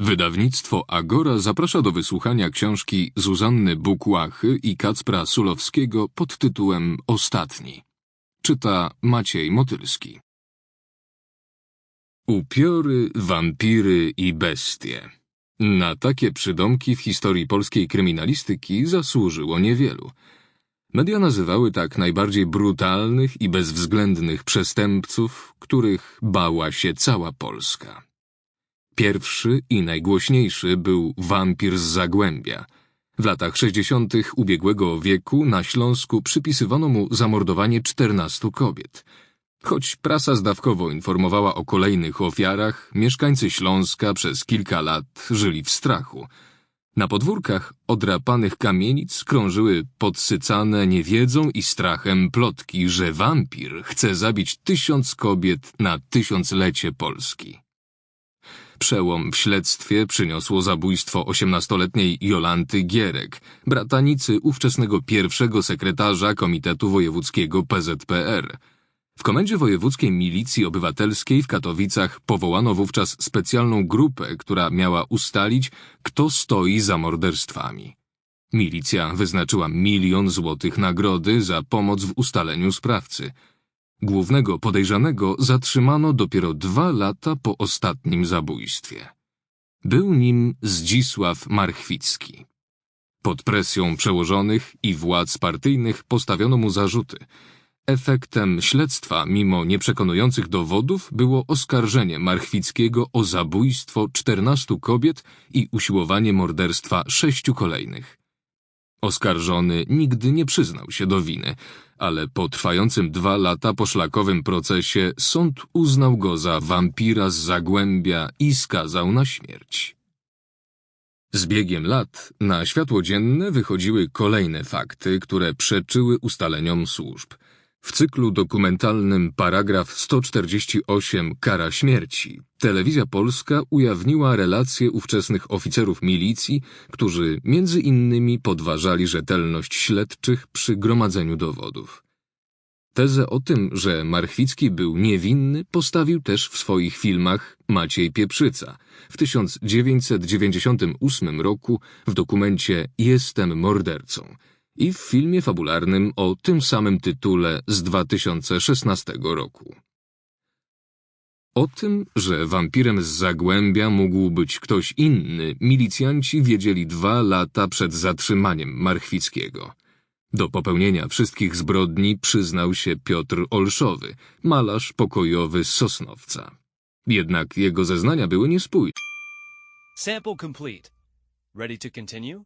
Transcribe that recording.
Wydawnictwo Agora zaprasza do wysłuchania książki Zuzanny Bukłachy i Kacpra Sulowskiego pod tytułem Ostatni. Czyta Maciej Motylski. Upiory, wampiry i bestie. Na takie przydomki w historii polskiej kryminalistyki zasłużyło niewielu. Media nazywały tak najbardziej brutalnych i bezwzględnych przestępców, których bała się cała Polska. Pierwszy i najgłośniejszy był wampir z Zagłębia. W latach 60. ubiegłego wieku na Śląsku przypisywano mu zamordowanie 14 kobiet. Choć prasa zdawkowo informowała o kolejnych ofiarach, mieszkańcy Śląska przez kilka lat żyli w strachu. Na podwórkach odrapanych kamienic krążyły podsycane niewiedzą i strachem plotki, że wampir chce zabić tysiąc kobiet na tysiąclecie Polski. Przełom w śledztwie przyniosło zabójstwo osiemnastoletniej Jolanty Gierek, bratanicy ówczesnego pierwszego sekretarza Komitetu Wojewódzkiego PZPR. W Komendzie Wojewódzkiej Milicji Obywatelskiej w Katowicach powołano wówczas specjalną grupę, która miała ustalić, kto stoi za morderstwami. Milicja wyznaczyła milion złotych nagrody za pomoc w ustaleniu sprawcy – Głównego podejrzanego zatrzymano dopiero dwa lata po ostatnim zabójstwie. Był nim Zdzisław Marchwicki. Pod presją przełożonych i władz partyjnych postawiono mu zarzuty. Efektem śledztwa, mimo nieprzekonujących dowodów, było oskarżenie Marchwickiego o zabójstwo 14 kobiet i usiłowanie morderstwa sześciu kolejnych. Oskarżony nigdy nie przyznał się do winy, ale po trwającym dwa lata poszlakowym procesie sąd uznał go za wampira z Zagłębia i skazał na śmierć. Z biegiem lat na światło dzienne wychodziły kolejne fakty, które przeczyły ustaleniom służb – w cyklu dokumentalnym Paragraf 148 Kara śmierci Telewizja Polska ujawniła relacje ówczesnych oficerów milicji, którzy między innymi podważali rzetelność śledczych przy gromadzeniu dowodów. Tezę o tym, że Marchwicki był niewinny, postawił też w swoich filmach Maciej Pieprzyca. W 1998 roku w dokumencie Jestem mordercą – i w filmie fabularnym o tym samym tytule z 2016 roku. O tym, że wampirem z Zagłębia mógł być ktoś inny, milicjanci wiedzieli dwa lata przed zatrzymaniem Marchwickiego. Do popełnienia wszystkich zbrodni przyznał się Piotr Olszowy, malarz pokojowy z Sosnowca. Jednak jego zeznania były niespójne. Sample complete. Ready to continue?